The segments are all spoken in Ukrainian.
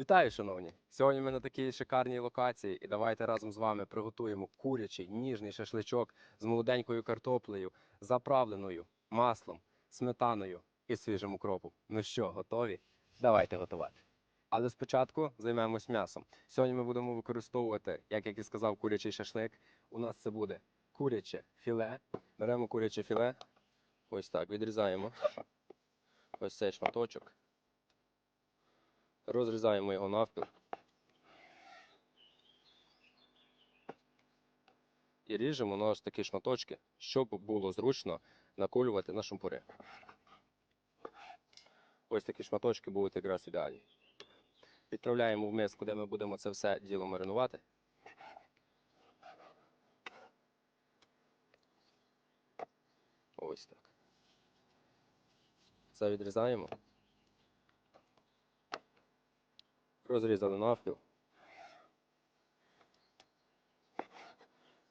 Вітаю, шановні! Сьогодні ми на такій шикарній локації, і давайте разом з вами приготуємо курячий ніжний шашличок з молоденькою картоплею, заправленою маслом, сметаною і свіжим укропом. Ну що, готові? Давайте готувати. Але спочатку займемось м'ясом. Сьогодні ми будемо використовувати, як я і сказав, курячий шашлик. У нас це буде куряче філе. Беремо куряче філе. Ось так, відрізаємо ось цей шматочок. Розрізаємо його навпіл. І ріжемо на ось такі шматочки, щоб було зручно наколювати на шампури. Ось такі шматочки будуть якраз ідеальні. Відправляємо в миску, де ми будемо це все діло маринувати. Ось так. Це відрізаємо. Розрізали навпіл.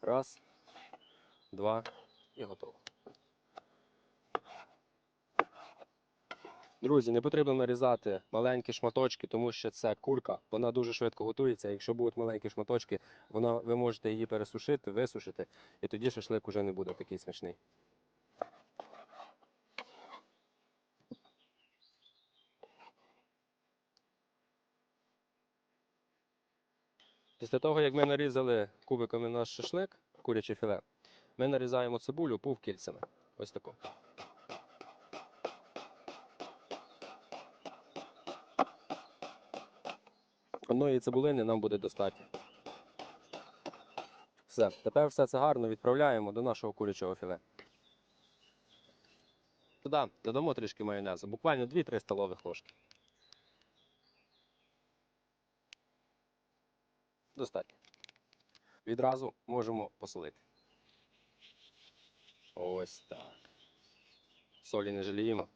Раз, два і готово. Друзі, не потрібно нарізати маленькі шматочки, тому що це курка, вона дуже швидко готується. Якщо будуть маленькі шматочки, вона, ви можете її пересушити, висушити, і тоді шашлик уже не буде такий смачний. Після того, як ми нарізали кубиками наш шашлик, куряче філе, ми нарізаємо цибулю півкільцями. Ось таку. Одної цибулини нам буде достатньо. Все, тепер все це гарно відправляємо до нашого курячого філе. Туди додамо трішки майонезу, буквально 2-3 столових ложки. Достатньо. Відразу можемо посолити. Ось так. Солі не жаліємо,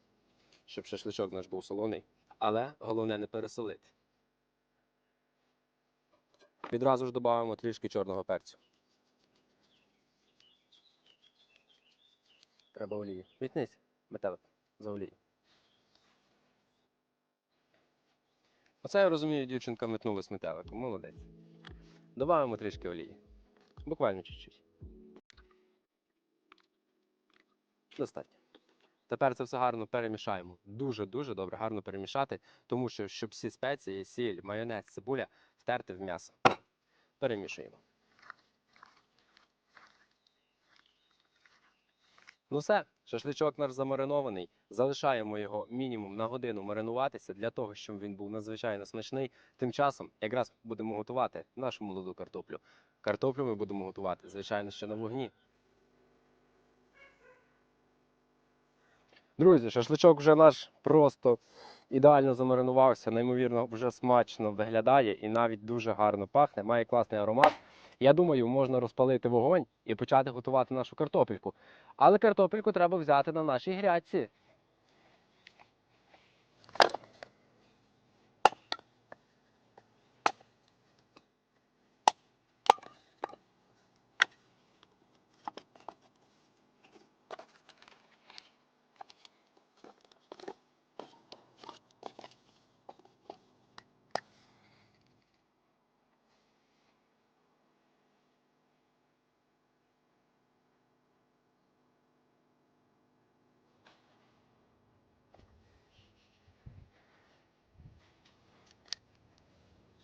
щоб шашличок наш був солоний. Але головне не пересолити. Відразу ж додаємо трішки чорного перцю. Треба олії. Вітнись, метелик, за олію. Оце я розумію, дівчинка метнула з метеликом. Молодець. Добавимо трішки олії. Буквально чуть-чуть. Достатньо. Тепер це все гарно перемішаємо. Дуже-дуже добре гарно перемішати, тому що щоб всі спеції, сіль, майонез, цибуля втерти в м'ясо. Перемішуємо. Ну все, шашличок наш замаринований. Залишаємо його мінімум на годину маринуватися для того, щоб він був надзвичайно смачний. Тим часом якраз будемо готувати нашу молоду картоплю. Картоплю ми будемо готувати, звичайно, ще на вогні. Друзі, шашличок вже наш просто ідеально замаринувався, неймовірно, вже смачно виглядає і навіть дуже гарно пахне, має класний аромат. Я думаю, можна розпалити вогонь і почати готувати нашу картопельку. Але картопельку треба взяти на нашій грядці.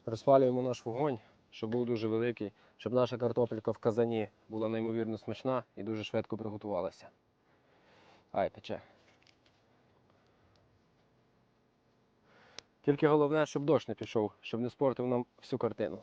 Розпалюємо наш вогонь, щоб був дуже великий, щоб наша картопелька в казані була неймовірно смачна і дуже швидко приготувалася. Ай, пече. Тільки головне, щоб дощ не пішов, щоб не спортив нам всю картину.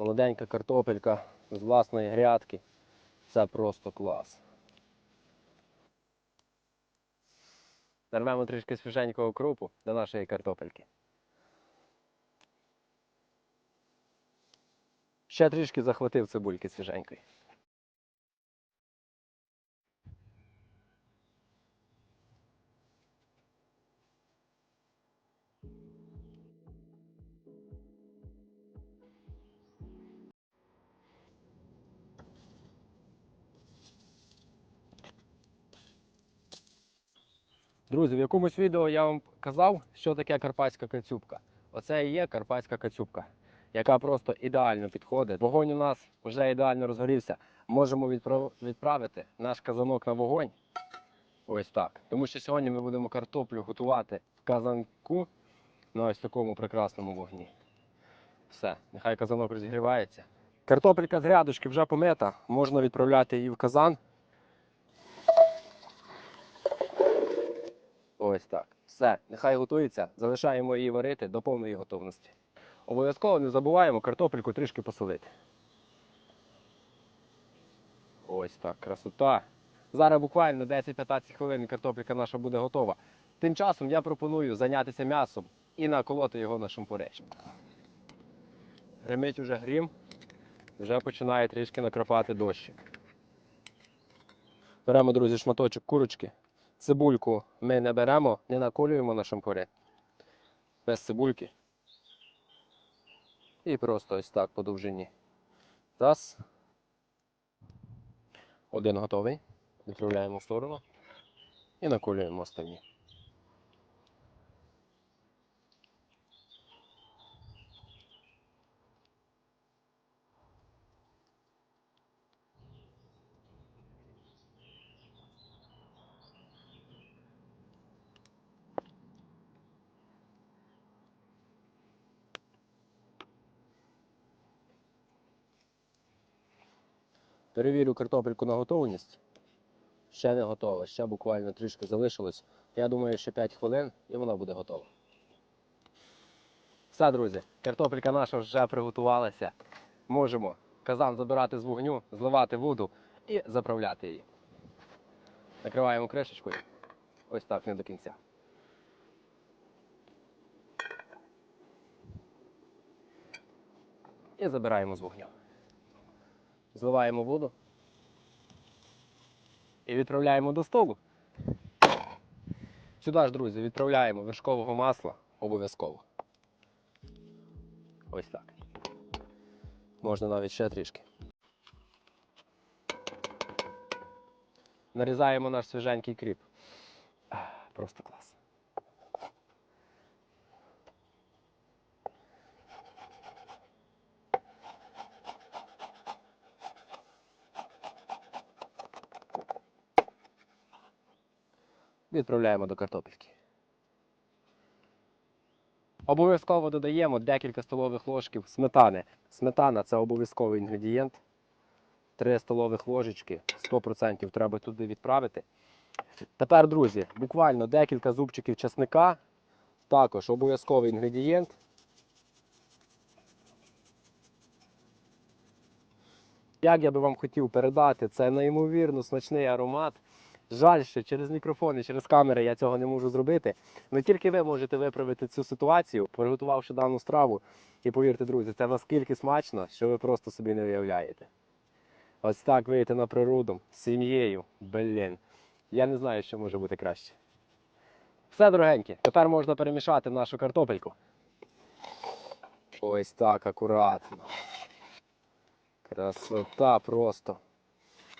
Молоденька картопелька з власної грядки. Це просто клас. Нарвемо трішки свіженького крупу до нашої картопельки. Ще трішки захватив цибульки свіженької. Друзі, в якомусь відео я вам казав, що таке карпатська кацюбка. Оце і є карпатська кацюбка, яка просто ідеально підходить. Вогонь у нас вже ідеально розгорівся. Можемо відправити наш казанок на вогонь. Ось так. Тому що сьогодні ми будемо картоплю готувати в казанку на ось такому прекрасному вогні. Все, нехай казанок розігрівається. Картопелька з грядочки вже помита, можна відправляти її в казан. Ось так. Все, нехай готується, залишаємо її варити до повної готовності. Обов'язково не забуваємо картопельку трішки посолити. Ось так, красота. Зараз буквально 10-15 хвилин картопелька наша буде готова. Тим часом я пропоную зайнятися м'ясом і наколоти його на шампуреч. Гримить уже грім, вже починає трішки накрапати дощик. Беремо, друзі, шматочок курочки. Цибульку ми не беремо, не наколюємо на шампурі. Без цибульки. І просто ось так по довжині. Раз. Один готовий. Відправляємо в сторону. І наколюємо останні. Перевірю картопельку на готовність. Ще не готова, ще буквально трішки залишилось. Я думаю, ще 5 хвилин і вона буде готова. Все, друзі, картопелька наша вже приготувалася. Можемо казан забирати з вогню, зливати воду і заправляти її. Накриваємо кришечкою. Ось так, не до кінця. І забираємо з вогню. Зливаємо воду і відправляємо до столу. Сюди ж, друзі, відправляємо вершкового масла обов'язково. Ось так. Можна навіть ще трішки. Нарізаємо наш свіженький кріп. Просто клас. Відправляємо до картопельки. Обов'язково додаємо декілька столових ложків сметани. Сметана це обов'язковий інгредієнт. 3 столових ложечки 100% треба туди відправити. Тепер, друзі, буквально декілька зубчиків чесника. Також обов'язковий інгредієнт. Як я би вам хотів передати, це неймовірно смачний аромат. Жаль, що через мікрофон і через камери я цього не можу зробити. Не тільки ви можете виправити цю ситуацію, приготувавши дану страву. І повірте, друзі, це наскільки смачно, що ви просто собі не уявляєте. Ось так вийти на природу з сім'єю. Блін. Я не знаю, що може бути краще. Все, дорогенькі, тепер можна перемішати нашу картопельку. Ось так, акуратно. Красота просто.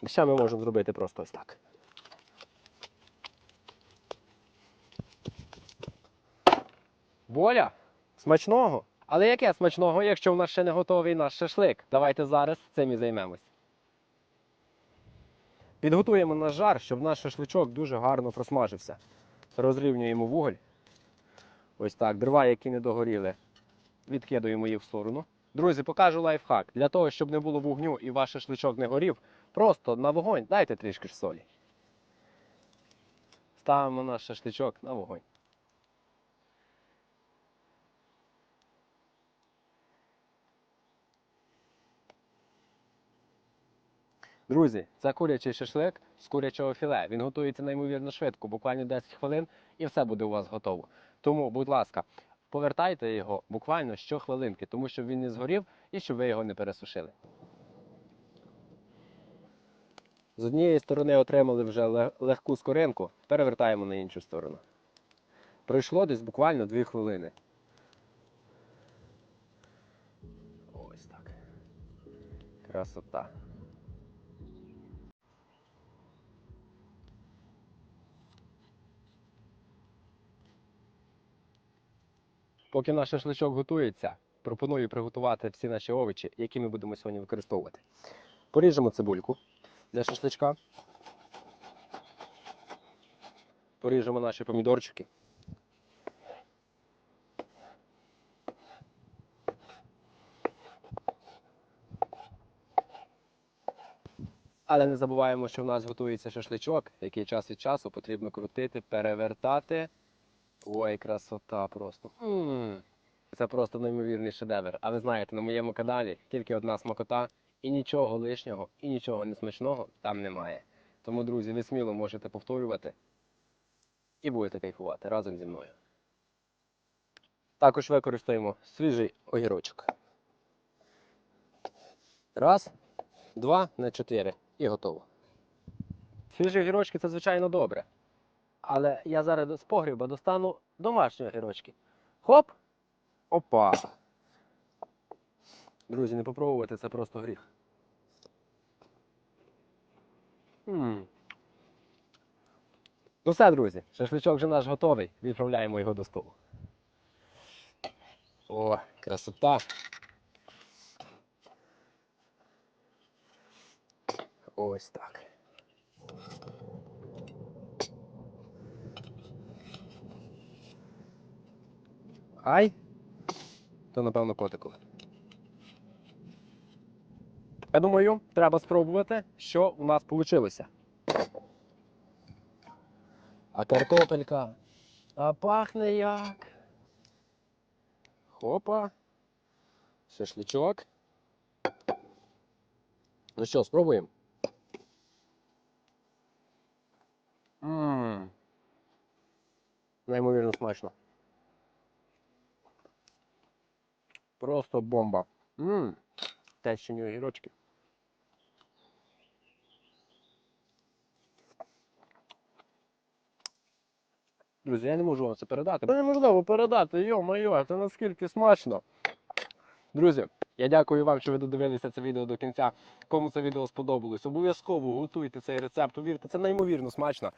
Ще ми можемо зробити просто ось так. Боля, смачного. Але яке смачного, якщо в нас ще не готовий наш шашлик? Давайте зараз цим і займемось. Підготуємо наш жар, щоб наш шашличок дуже гарно просмажився. Розрівнюємо вуголь. Ось так, дрова, які не догоріли, відкидуємо їх в сторону. Друзі, покажу лайфхак. Для того, щоб не було вогню і ваш шашличок не горів, просто на вогонь дайте трішки солі. Ставимо наш шашличок на вогонь. Друзі, це курячий шашлик з курячого філе. Він готується неймовірно швидко, буквально 10 хвилин, і все буде у вас готово. Тому, будь ласка, повертайте його буквально щохвилинки, тому щоб він не згорів і щоб ви його не пересушили. З однієї сторони отримали вже легку скоринку, перевертаємо на іншу сторону. Пройшло десь буквально 2 хвилини. Ось так. Красота. Поки наш шашличок готується, пропоную приготувати всі наші овочі, які ми будемо сьогодні використовувати. Поріжемо цибульку для шашличка. Поріжемо наші помідорчики. Але не забуваємо, що в нас готується шашличок, який час від часу потрібно крутити, перевертати. Ой, красота просто. Це просто неймовірний шедевр. А ви знаєте, на моєму каналі тільки одна смакота, і нічого лишнього, і нічого несмачного там немає. Тому, друзі, ви сміло можете повторювати і будете кайфувати разом зі мною. Також використаємо свіжий огірочок. Раз, два, на чотири. І готово. Свіжі огірочки це звичайно добре. Але я зараз з погріба достану домашні огірочки. Хоп! Опа! Друзі, не попробувати це просто гріх. м Ну все, друзі, шашличок вже наш готовий. Відправляємо його до столу. О, красота! Ось так. Ай, то напевно котику. Я думаю, треба спробувати, що у нас вийшло. А картопелька. А пахне як. Хопа. Шашличок. Ну що, спробуємо? Ммм. Неймовірно смачно. Просто бомба. Ммм. Тещині огірочки. Друзі, я не можу вам це передати. Це неможливо передати, йо-моє, це наскільки смачно. Друзі, я дякую вам, що ви додивилися це відео до кінця. Кому це відео сподобалось, обов'язково готуйте цей рецепт. Повірте, це неймовірно смачно.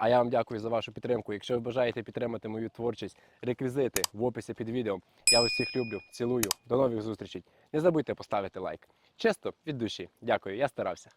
А я вам дякую за вашу підтримку. Якщо ви бажаєте підтримати мою творчість, реквізити в описі під відео. Я вас всіх люблю, цілую. До нових зустрічей. Не забудьте поставити лайк. Чисто від душі. Дякую, я старався.